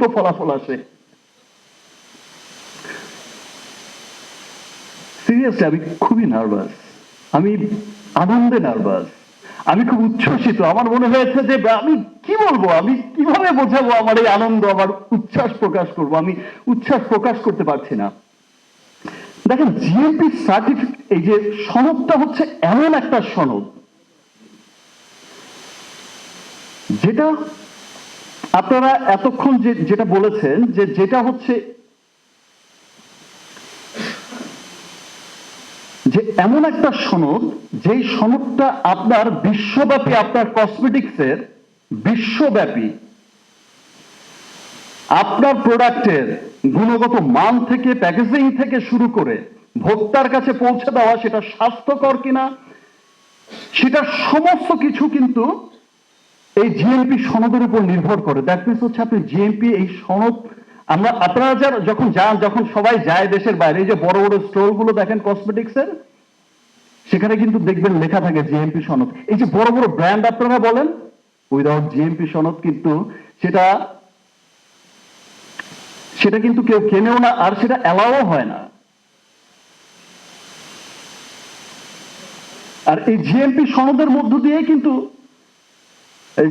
দ্রুত ফলাফল আসে সিরিয়াসলি আমি খুবই নার্ভাস আমি আনন্দে নার্ভাস আমি খুব উচ্ছ্বসিত। আমার মনে হয়েছে যে আমি কি বলব? আমি কীভাবে বোঝাবো আমার এই আনন্দ, আমার উচ্ছ্বাস প্রকাশ করব? আমি উচ্ছ্বাস প্রকাশ করতে পারছি না। দেখেন জিএমপি সার্টিফিকেট এই যে সনদটা হচ্ছে এমন একটা সনদ, যেটা আপনারা এতক্ষণ যে যেটা বলেছেন যে যেটা হচ্ছে যে এমন একটা সনদ, যেই সনদটা আপনার বিশ্বব্যাপী, আপনার কসমেটিক্সের বিশ্বব্যাপী, আপনার প্রোডাক্টের গুণগত মান থেকে প্যাকেজিং থেকে শুরু করে ভোক্তার কাছে পৌঁছে দেওয়া সেটা স্বাস্থ্যকর কিনা, সেটা সমস্ত কিছু কিন্তু এই জিএমপি সনদের উপর নির্ভর করে। দ্যাট মিনস হচ্ছে আপনি জিএমপি এই সনদ, আমরা আপনারা যারা যখন যান, যখন সবাই যায় দেশের বাইরে, এই যে বড় বড় স্টোরগুলো দেখেন কসমেটিক্সের, সেখানে কিন্তু দেখবেন লেখা থাকে জিএমপি সনদ। এই যে বড় বড় ব্র্যান্ড আপনারা বলেন উইদাউট জিএমপি সনদ কিন্তু সেটা সেটা কিন্তু কেউ কেনেও না, আর সেটা অ্যালাও হয় না। আর এই জিএমপি সনদের মধ্য দিয়ে কিন্তু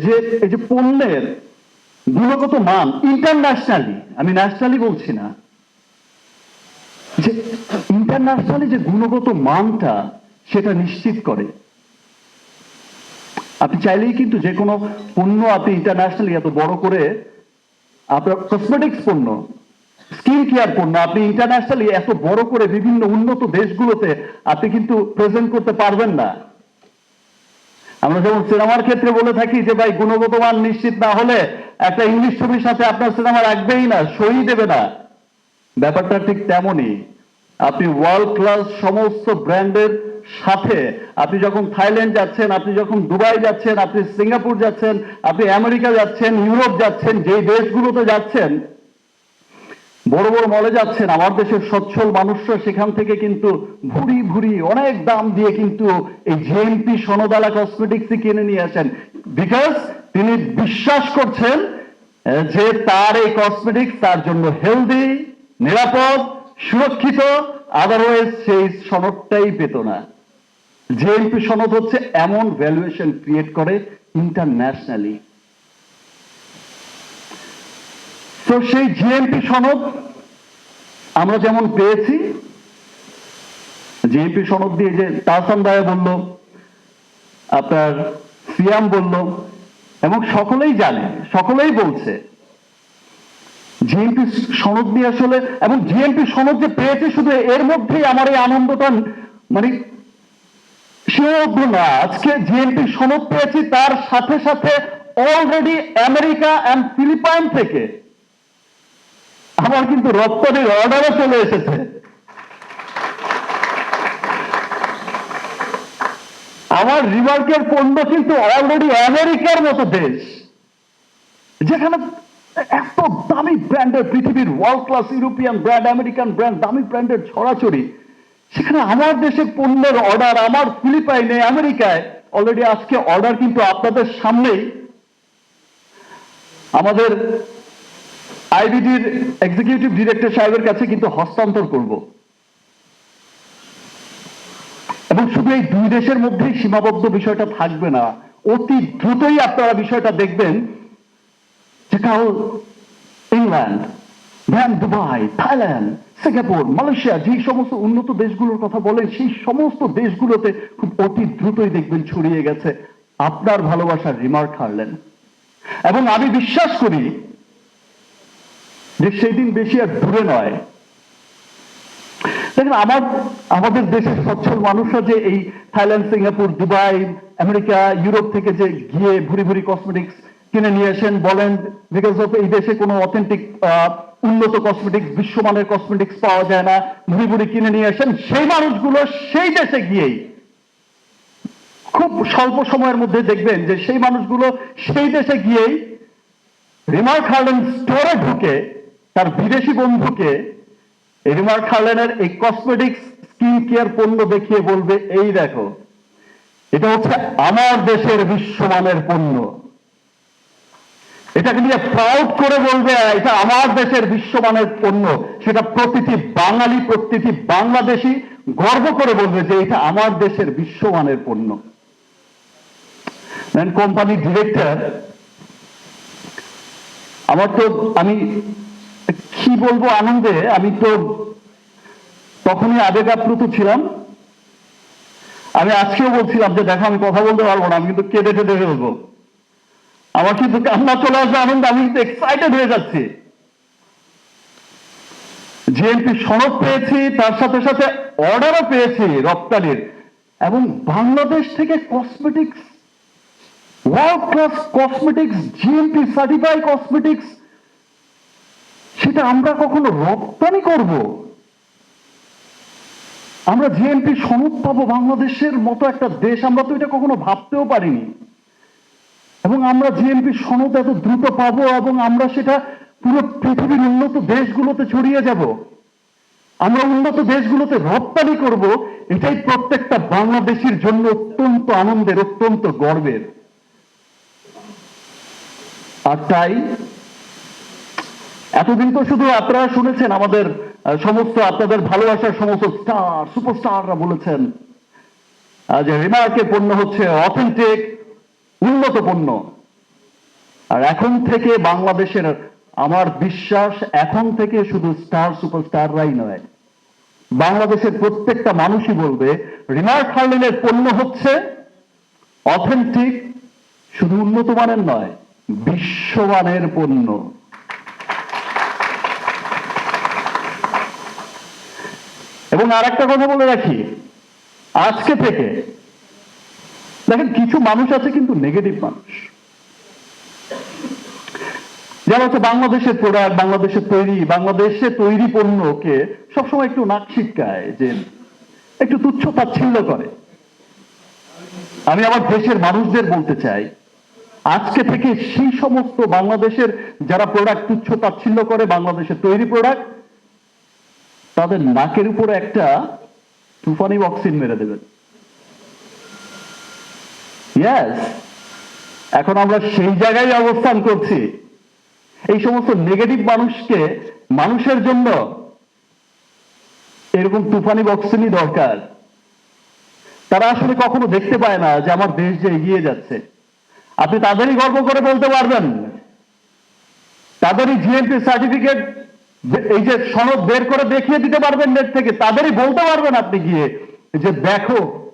যে, এই যে পণ্যের গুণগত মান ইন্টারন্যাশনালি আমি ন্যাশনালি বলছি না, যে ইন্টারন্যাশনালি যে গুণগত মানটা সেটা নিশ্চিত করে। আপনি চাইলেই কিন্তু যে কোনো পণ্য আপনি ইন্টারন্যাশনালি এত বড় করে আপনার কসমেটিক্স পণ্য স্কিন কেয়ার পণ্য, আপনি ইন্টারন্যাশনালি এত বড় করে বিভিন্ন উন্নত দেশগুলোতে আপনি কিন্তু প্রেজেন্ট করতে পারবেন না। আমরা যেমন সিনেমার ক্ষেত্রে বলে থাকি যে, ভাই গুণগত মান নিশ্চিত না হলে একটা ইংলিশ ছবির সাথে আপনার সিনেমা রাখবেই না সই দেবে না। ব্যাপারটা ঠিক তেমনই। আপনি ওয়ার্ল্ড ক্লাস সমস্ত ব্র্যান্ডের সাথে আপনি যখন থাইল্যান্ড যাচ্ছেন, আপনি যখন দুবাই যাচ্ছেন, আপনি সিঙ্গাপুর যাচ্ছেন, আপনি আমেরিকা যাচ্ছেন, ইউরোপ যাচ্ছেন, যেই দেশগুলোতে যাচ্ছেন বড় বড় মলে যাচ্ছেন আমার দেশের সচ্ছল মানুষরা সেখান থেকে কিন্তু ভুরি ভুরি অনেক দাম দিয়ে কিন্তু এই জেএমপি সনদালা কসমেটিক্স কিনে নিয়ে আসেন। বিকজ তিনি বিশ্বাস করছেন যে তার এই কসমেটিক্স তার জন্য হেলদি নিরাপদ, সুরক্ষিত আদারওয়াইজ সেই সনদটাই পেত না। জেএমপি সনদ হচ্ছে এমন ভ্যালুয়েশন ক্রিয়েট করে ইন্টারন্যাশনালি তো সেই জিএমপি সনদ আমরা যেমন পেয়েছি জিএমপি সনদ দিয়ে যে তাহসান দায়া বলল, আপনার সিয়াম বলল, এবং সকলেই জানে, সকলেই বলছে জিএমপি সনদ দিয়ে আসলে, এবং জিএমপি সনদ যে পেয়েছে শুধু এর মধ্যেই আমার এই আনন্দটা মানে সীমাবদ্ধ না। আজকে জিএমপি সনদ পেয়েছি, তার সাথে সাথে অলরেডি আমেরিকা অ্যান্ড ফিলিপাইন থেকে আমার কিন্তু রপ্তানির অর্ডারও চলে এসেছে। আমার রিমার্কের পণ্য কিন্তু অলরেডি আমেরিকার মতো দেশ, যেখানে এত দামি ব্র্যান্ডের পৃথিবীর world class European brand American brand দামি ব্র্যান্ডের ছড়াছড়ি, সেখানে আমার দেশে পণ্যের অর্ডার আমার ফিলিপাইনে, আমেরিকায় অলরেডি আজকে অর্ডার কিন্তু আপনাদের সামনেই। আমাদের আইবিডির এক্সিকিউটিভ ডিরেক্টর সাহেবের কাছে কিন্তু হস্তান্তর করব। এবং শুধু এই দুই দেশের মধ্যেই সীমাবদ্ধ বিষয়টা থাকবে না, অতি দ্রুতই আপনারা বিষয়টা দেখবেন। যে কাল England then Dubai, Thailand, Singapore, Malaysia, যে সমস্ত উন্নত দেশগুলোর কথা বলেন, সেই সমস্ত দেশগুলোতে খুব অতি দ্রুতই দেখবেন ছড়িয়ে গেছে। আপনার ভালোবাসার রিমার্ক হারলেন। এবং আমি বিশ্বাস করি যে সেই দিন বেশি আর দূরে নয়। দেখেন, আমার, আমাদের দেশের সচ্ছল মানুষরা যে এই Thailand, Singapore, Dubai, America, Europe থেকে যে গিয়ে ভুরি ভুরি কসমেটিক্স কিনে নিয়ে আসেন, বলেন বিকজ অফ এই দেশে কোনো অথেন্টিক উন্নত কসমেটিক্স বিশ্বমানের কসমেটিক্স পাওয়া যায় না, ভুরি ভুরি কিনে নিয়ে আসেন, সেই মানুষগুলো সেই দেশে গিয়েই খুব স্বল্প সময়ের মধ্যে দেখবেন যে সেই মানুষগুলো সেই দেশে গিয়েই রিমার্ক হার্লেন স্টোরে ঢুকে তার বিদেশি বন্ধুকে এই রিমার্ক হার্লেনের এই কসমেটিক্স স্কিন কেয়ার পণ্য দেখিয়ে বলবে, এই দেখো, এটা হচ্ছে আমার দেশের বিশ্বমানের পণ্য। এটাকে নিয়ে প্রাউড করে বলবে, এটা আমার দেশের বিশ্বমানের পণ্য। সেটা প্রতিটি বাঙালি, প্রতিটি বাংলাদেশি গর্ব করে বলবে যে এটা আমার দেশের বিশ্বমানের পণ্য। কোম্পানি ডিরেক্টর আমার তো আমি কি বলব আনন্দে? আমি তো তখনই আবেগ আপ্লুত ছিলাম। আমি আজকেও বলছিলাম যে, দেখো, আমি কথা বলতে পারব না, আমি কিন্তু কেঁদে কেঁদে ফেলব। আমার কিন্তু কান্না চলে আসবে আনন্দ আমি কিন্তু এক্সাইটেড হয়ে যাচ্ছি। জিএনপি সনদ পেয়েছি, তার সাথে সাথে অর্ডারও পেয়েছি রপ্তানির। এবং বাংলাদেশ থেকে cosmetics world class cosmetics GMP certify cosmetics সেটা আমরা কখনো রপ্তানি করব? আমরা জিএনপি সনদ পাবো বাংলাদেশের মতো একটা দেশ, আমরা তো এটা কখনো ভাবতেও পারিনি। এবং আমরা জিএনপি সনদ এত দ্রুত পাবো এবং আমরা সেটা পুরো পৃথিবীর উন্নত দেশগুলোতে ছড়িয়ে যাব। আমরা উন্নত দেশগুলোতে রপ্তানি করব, এটাই প্রত্যেকটা বাংলাদেশির জন্য অত্যন্ত আনন্দের, অত্যন্ত গর্বের। আর তাই এতদিন তো শুধু আপনারা শুনেছেন আমাদের সমস্ত আপনাদের ভালোবাসার সমস্ত স্টার, সুপারস্টাররা বলেছেন যে রিমার্কের পণ্য হচ্ছে অথেন্টিক, উন্নত পণ্য। আর এখন থেকে বাংলাদেশের, আমার বিশ্বাস, এখন থেকে শুধু স্টার, সুপারস্টাররাই নয়, বাংলাদেশের প্রত্যেকটা মানুষই বলবে, রিমার্ক হার্লিনের পণ্য হচ্ছে অথেন্টিক, শুধু উন্নত মানের নয়, বিশ্বমানের পণ্য। এবং আর একটা কথা বলে রাখি, আজকে থেকে, দেখেন কিছু মানুষ আছে কিন্তু নেগেটিভ মানুষ। যারা হচ্ছে বাংলাদেশের প্রোডাক্ট বাংলাদেশের তৈরি, বাংলাদেশে তৈরি পণ্যকে সবসময় একটু নাক শিক্ষায় যে একটু তুচ্ছ তাচ্ছিল্য করে। আমি আমার দেশের মানুষদের বলতে চাই, আজকে থেকে সেই সমস্ত বাংলাদেশের যারা প্রোডাক্ট তুচ্ছ তাচ্ছিল্য করে, বাংলাদেশের তৈরি প্রোডাক্ট তাদের নাকের উপরে একটা তুফানি অক্সিন মেরে দেবেন। ইয়েস এখন আমরা সেই জায়গায় অবস্থান করছি। এই সমস্ত নেগেটিভ মানুষকে, মানুষের জন্য এরকম তুফানি বক্সিনই দরকার। তারা আসলে কখনো দেখতে পায় না যে আমার দেশ যে এগিয়ে যাচ্ছে। আপনি তাদেরই গর্ব করে বলতে পারবেন। তাদেরই জিএমপি সার্টিফিকেট এই যে সনদ বের করে দেখিয়ে দিতে পারবেন নেট থেকে, তাদেরই বলতে পারবেন আপনি গিয়ে যে দেখো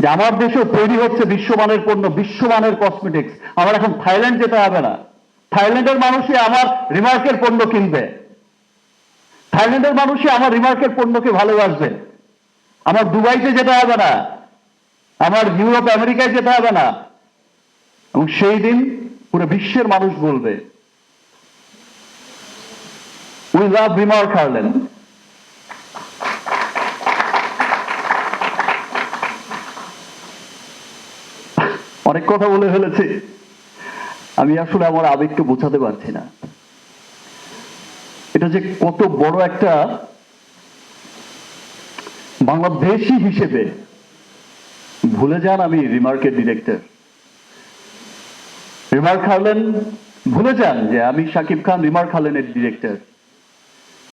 যে আমার দেশেও তৈরি হচ্ছে বিশ্বমানের পণ্য, বিশ্বমানের কসমেটিক্স আমার এখন থাইল্যান্ড যেতে হবে না। থাইল্যান্ডের মানুষই আমার রিমার্কের পণ্য কিনবে। থাইল্যান্ডের মানুষই আমার রিমার্কের পণ্যকে ভালোবাসবে। আমার দুবাইতে যেতে হবে না। আমার ইউরোপ, আমেরিকায় যেতে হবে না। এবং সেই দিন পুরো বিশ্বের মানুষ বলবে উই লাভ রিমার্ক হারলেন অনেক কথা বলে ফেলেছি। আমি আসলে আমার আবেগকে বোঝাতে পারছি না। এটা যে কত বড় একটা বাংলাদেশি হিসেবে ভুলে যান আমি রিমার্কের ডিরেক্টর। রিমার্ক হারলেন ভুলে যান যে আমি শাকিব খান রিমার্ক হারলেনের ডিরেক্টর।